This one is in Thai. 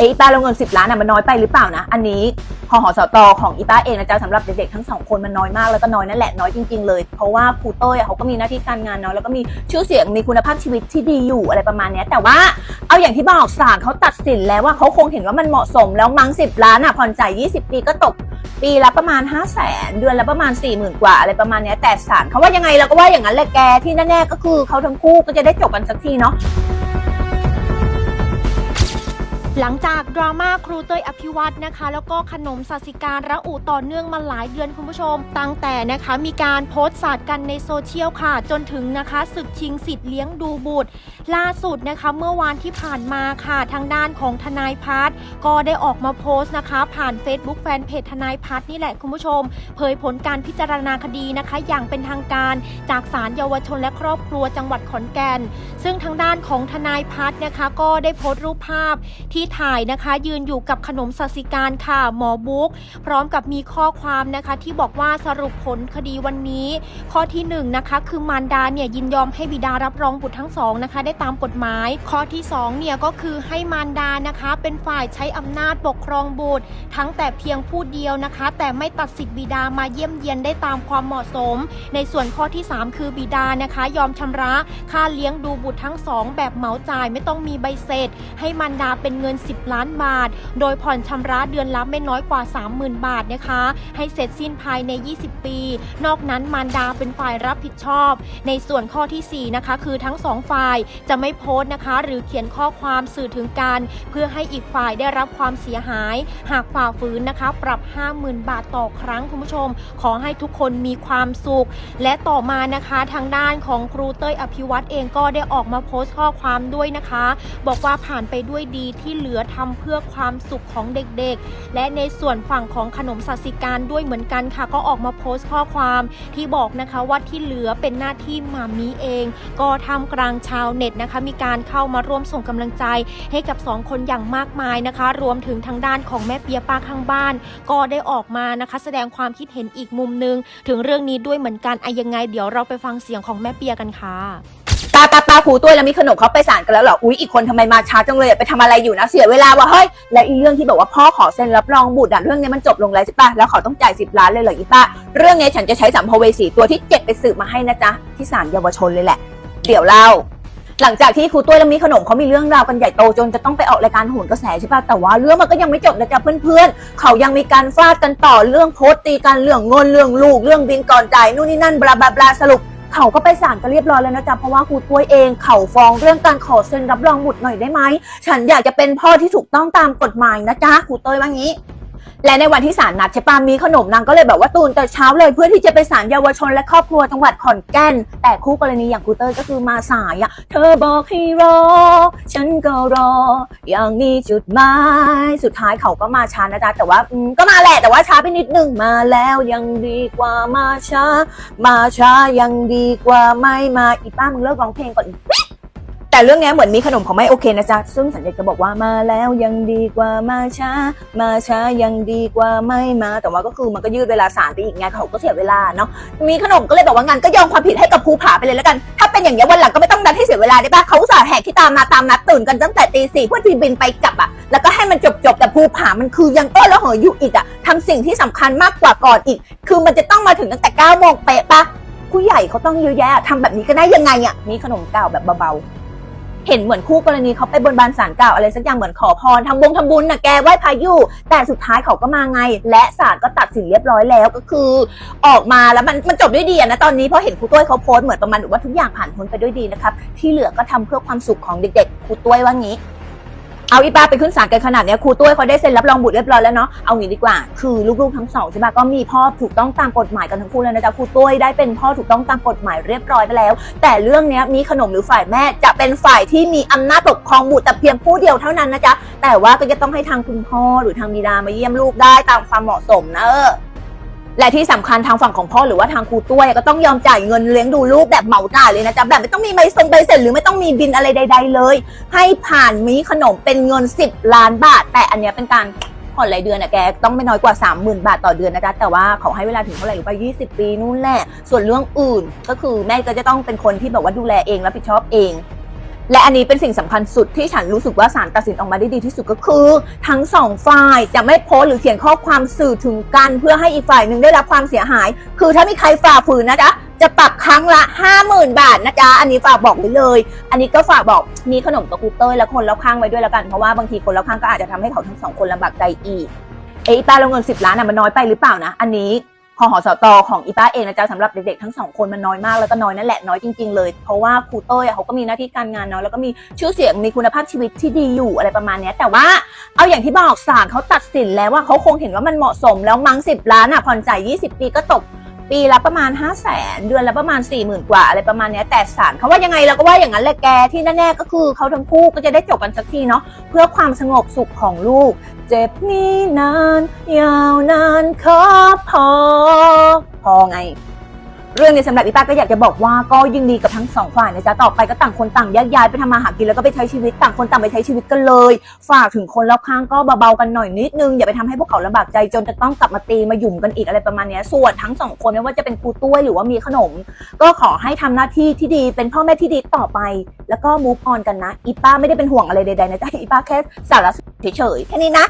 เออีป้าเราเงิน 10 ล้านอะมันน้อยไปหรือเปล่านะ อันนี้พอหอสตของอีป้าเองนะจ๊ะสำหรับเด็กๆทั้งสองคนมันน้อยมากแล้วก็น้อยนั่นแหละน้อยจริงๆเลย เพราะว่าครูเต้ยเขาก็มีหน้าที่การงานเนาะแล้วก็มีชื่อเสียงมีคุณภาพชีวิตที่ดีอยู่อะไรประมาณเนี้ยแต่ว่าเอาอย่างที่บอกศาลเขาตัดสินแล้วว่าเขาคงเห็นว่ามันเหมาะสมแล้วมั้ง10 ล้านอะผ่อนจ่าย 20 ปีก็ตกปีละประมาณ 5 0 0แสนเดือนละประมาณ 4 0,000 กว่าอะไรประมาณนี้แต่ศาลเขาว่ายังไงเราก็ว่าอย่างนั้นแหละแกที่แน่ๆก็คือเขาทั้งคู่ก็จะได้จบกันสักทีเนาะ หลังจากดราม่าครูเต้ยอภิวัตนะคะ แล้วก็ขนมสัสิการระอุต่อเนื่องมาหลายเดือนคุณผู้ชม ตั้งแต่นะคะมีการโพสต์สาดกันในโซเชียลค่ะ จนถึงนะคะศึกชิงสิทธิ์เลี้ยงดูบุตร ล่าสุดนะคะเมื่อวานที่ผ่านมาค่ะทางด้านของทนายพัฒก็ได้ออกมาโพสต์นะคะ ผ่าน Facebook แฟนเพจทนายพัฒนี่แหละคุณผู้ชม เผยผลการพิจารณาคดีนะคะ อย่างเป็นทางการจากศาลเยาวชนและครอบครัวจังหวัดขอนแก่น ซึ่งทางด้านของทนายพัฒนะคะ ก็ได้โพสต์รูปภาพที่ถ่ายนะคะ ยืนอยู่กับขนมสัสิการค่ะหมอบุ๊กพร้อมกับมีข้อความนะคะที่บอกว่าสรุปผลคดีวันนี้ ข้อที่1นงนะคะคือมารดาเนี่ยยินยอมให้บิดารับรองบุตรทั้งสองนะคะ ได้ตามกฎหมาย ข้อที่2เนี่ยก็คือให้มารดานะคะ เป็นฝ่ายใช้อำนาจปกครองบุตร ทั้งแต่เพียงผู้เดียวนะคะ แต่ไม่ตัดสิทธิบิดามาเยี่ยมเยียนได้ตามความเหมาะสม ในส่วนข้อที่ 3 คือบิดานะคะ ยอมชำระค่าเลี้ยงดูบุตรทั้งสองแบบเหมาจ่ายไม่ต้องมีใบเสร็จ ให้มารดาเป็นเงินน 10 ล้านบาท โดยผ่อนชำระเดือนละไม่น้อยกว่า 30,000 บาทนะคะ ให้เสร็จสิ้นภายใน 20 ปี นอกนั้นมารดาเป็นฝ่ายรับผิดชอบ ในส่วนข้อทีสี่4 นะคะ คือทั้งสองฝ่ายจะไม่โพสต์นะคะ หรือเขียนข้อความสื่อถึงการเพื่อให้อีกฝ่ายได้รับความเสียหาย หากฝ่าฝืนนะคะ ปรับ 50,000 บาทต่อครั้งคุณผู้ชม ขอให้ทุกคนมีความสุข และต่อมานะคะทางด้านของครูเต้ยอภิวัตเองก็ได้ออกมาโพสต์ข้อความด้วยนะคะ บอกว่าผ่านไปด้วยดีที่เหลือทำเพื่อความสุขของเด็กๆ และในส่วนฝั่งของขนมสัสิการด้วยเหมือนกันค่ะ ก็ออกมาโพสต์ข้อความที่บอกนะคะว่าที่เหลือเป็นหน้าที่มามีเอง ก็ทำกลางชาวเน็ตนะคะ มีการเข้ามาร่วมส่งกำลังใจให้กับสองคนอย่างมากมายนะคะ รวมถึงทางด้านของแม่เปียป้าข้างบ้าน ก็ได้ออกมานะคะ แสดงความคิดเห็นอีกมุมนึง ถึงเรื่องนี้ด้วยเหมือนกันอะยังไง เดี๋ยวเราไปฟังเสียงของแม่เปียกันค่ะาตาตาครูตุ้ยแล้วมีขนมเขาไปศาลกันแล้วเหรออุ๊ยอีกคนทำไมมาช้าจังเลยอะไปทำอะไรอยู่นะเสียเวลาว่ะเฮ้ยและอีเรื่องที่บอกว่าพ่อขอเซ็นรับรองบุตรอะเรื่องนี้มันจบลงแล้วใช่ปะแล้วขาต้องจ่ายสิบล้านเลยเหรออีป้าเรื่องนี้ฉันจะใช้สัมภเวสีตัวที่เจ็ดไปสืบมาให้นะจ๊ะที่ศาลเยาวชนเลยแหละ เดี๋ยวเล่าหลังจากที่ครูตุ้ยและมีขนมเขามีเรื่องราวกันใหญ่โตจนจะต้องไปออกรายการโหนกระแสใช่ปะแต่ว่าเรื่องมันก็ยังไม่จบนะจ๊ะเพื่อนๆ เขายังมีการฟาดกันต่อเรื่องโพสต์ตีกันเรื่องเงินเรื่องลูกเรื่องบินก่อนจ่ายนู่นนี่นั่นบลาบลาบลาสรุป เขาก็ไปศาลก็เรียบร้อยแล้วนะจ๊ะเพราะว่าครูต้วยเองเขาฟ้องเรื่องการขอเซ็นรับรองบุตรหน่อยได้ไหมฉันอยากจะเป็นพ่อที่ถูกต้องตามกฎหมายนะจ๊ะครูต้วยว่างี้ และในวันที่ศาลนัดใช่ปะมีขนมนางก็เลยแบบว่าตูนแต่เช้าเลยเพื่อที่จะไปศาลเยาวชนและครอบครัวจังหวัดขอนแก่น แต่คู่กรณีอย่างคูเต้ยก็คือมาสายอะเธอบอกให้รอ ฉันก็รอ อย่างมีจุดหมายสุดท้ายเขาก็มาช้านะจ๊ะแต่ว่าก็มาแหละแต่ว่าช้าไปนิดนึงมาแล้วยังดีกว่ามาช้า มาช้ายังดีกว่าไม่มาอีป้ามึงเลิกร้องเพลงก่อนอ เรื่องนี้เหมือนมีขนมของไม่โอเคนะจ๊ะ ซึ่งฉันอยาจะบอกว่ามาแล้วยังดีกว่ามาช้า มาช้ายังดีกว่าไม่มา แต่ว่าก็คือมันก็ยืดเวลาสารไปอีกไงเขาก็เสียเวลาเนาะ มีขนมก็เลยบอกว่างั้นก็ยอมความผิดให้กับภูผาไปเลยแล้วกัน ถ้าเป็นอย่างนี้วันหลังก็ไม่ต้องนัดให้เสียเวลาได้ปะเขาสาแหกที่ตามมาตามนัดตื่นกันตั้งแต่ตีสี่เพื่อที่บินไปกลับอะแล้วก็ให้มันจบจบแต่ภูผามันคือยังเอ้อแล้วเหออยู่อีกอะทำสิ่งที่สำคัญมากกว่าก่อนอีก คือมันจะต้องมาถึงตั้งแต่9ก้าโมงเป๊ะปะผู้ใหญ่เขาต้องเยอะแยะทำแบบนี้ก็ได้ยังไงอะมีขนมเก่าแบบเบาๆ เห็นเหมือนคู่กรณีเขาไปบนบานสารกล่าวอะไรสักอย่างเหมือนขอพรทำบงทำบุญน่ะแกไหว้พายุแต่สุดท้ายเขาก็มาไง และศาลก็ตัดสินเรียบร้อยแล้วก็คือ ออกมาแล้วมันมันจบด้วยดีนะตอนนี้เพราะเห็นครูต้วยเขาโพสต์เหมือนประมาณว่าทุกอย่างผ่านพ้นไปด้วยดีนะครับที่เหลือก็ทำเพื่อความสุขของเด็กๆครูต้วยว่างี้ เอาอีป้าไปขึ้นศาลกันขนาดเนี้ยครูตุ้ยเขาได้เซ็นรับรองบุตรเรียบร้อยแล้วเนาะเอางี้ดีกว่า คือลูกๆทั้งสองใช่ปะก็มีพ่อถูกต้องตามกฎหมายกันทั้งคู่แล้วนะจ๊ะครูตุ้ยได้เป็นพ่อถูกต้องตามกฎหมายเรียบร้อยไปแล้ว แต่เรื่องเนี้ยมีขนมหรือฝ่ายแม่จะเป็นฝ่ายที่มีอำนาจปกครองบุตรแต่เพียงผู้เดียวเท่านั้นนะจ๊ะแต่ว่าก็จะต้องให้ทางคุณพ่อหรือทางบิดามาเยี่ยมลูกได้ตามความเหมาะสมนะเออ และที่สำคัญทางฝั่งของพ่อหรือว่าทางครูต้วก็ต้องยอมจ่ายเงินเลี้ยงดูลูกแบบเหมาจ่ายเลยนะจ๊ะแบบไม่ต้องมีใบส่งใบเสร็จหรือไม่ต้องมีบินอะไรใด ๆ เลย ให้ผ่านมีขนมเป็นเงิน 10 ล้านบาท แต่อันเนี้ยเป็นการผ่อนรายเดือนอะแกต้องไม่น้อยกว่า 30,000 บาทต่อเดือนนะจ๊ะแต่ว่าเขาให้เวลาถึงเท่าไหร่หรู้ป่ะ20 ปีนู่นแหละส่วนเรื่องอื่นก็คือแม่ก็จะต้องเป็นคนที่แบบว่าดูแลเองรับผิดชอบเอง และอันนี้เป็นสิ่งสำคัญสุดที่ฉันรู้สึกว่าศาลตัดสินออกมาได้ดีที่สุดก็คือ ทั้งสองฝ่ายจะไม่โพสหรือเขียนข้อความสื่อถึงกันเพื่อให้อีกฝ่ายหนึ่งได้รับความเสียหาย คือถ้ามีใครฝ่าฝืนนะจ๊ะจะปรับครั้งละ 50,000 บาทนะจ๊ะ อันนี้ฝากบอกไว้เลย อันนี้ก็ฝากบอกมีขนมตะกูเตอร์และคนรอบข้างไว้ด้วยแล้วกัน เพราะว่าบางทีคนรอบข้างก็อาจจะทำให้เขาทั้งสองคนลำบากใจอีก เอะอีป้าเราเงินสิบล้านอะมันน้อยไปหรือเปล่านะ อันนี้ ขอหอสตอของอีป้าเองนะจ๊ะสำหรับเด็กๆทั้งสองคนมันน้อยมากแล้วก็น้อยนั่นแหละน้อยจริงๆเลย เพราะว่าครูเต้ยอะเขาก็มีหน้าที่การงานเนาะแล้วก็มีชื่อเสียงมีคุณภาพชีวิตที่ดีอยู่อะไรประมาณนี้แต่ว่าเอาอย่างที่บอกศาลเขาตัดสินแล้วว่าเขาคงเห็นว่ามันเหมาะสมแล้วมั้งสิบล้านอะผ่อนจ่าย20 ปีก็ตก ปีละประมาณ 5 0 0แสนเดือนละประมาณ 4 0,000 กว่าอะไรประมาณเนี้ยแต่สารเขาว่ายังไงเราก็ว่าอย่างนั้นแหละแกที่แน่ๆก็คือเขาทั้งคู่ก็จะได้จบกันสักทีเนาะเพื่อความสงบสุขของลูก เจ็บนี้นาน ยาวนานขอพอ พอไง เรื่องในสำหรับอีป้าก็อยากจะบอกว่าก็ยินดีกับทั้งสองฝ่ายนะจ๊ะต่อไปก็ต่างคนต่างแยกย้ายไปทำมาหากินแล้วก็ไปใช้ชีวิตต่างคนต่างไปใช้ชีวิตกันเลย ฝากถึงคนรอบข้างก็เบาๆกันหน่อยนิดนึงอย่าไปทำให้พวกเขาลำบากใจจนจะต้องกลับมาตีมาหยุ่มกันอีกอะไรประมาณนี้ส่วนทั้งสองคนไม่ว่าจะเป็นครูตุ้ยหรือว่ามีขนม ก็ขอให้ทำหน้าที่ที่ดีเป็นพ่อแม่ที่ดีต่อไป แล้วก็มูฟออนกันนะอีป้าไม่ได้เป็นห่วงอะไรใดๆนะจ๊ะอีป้าแค่สาระเฉยๆแค่นี้นะ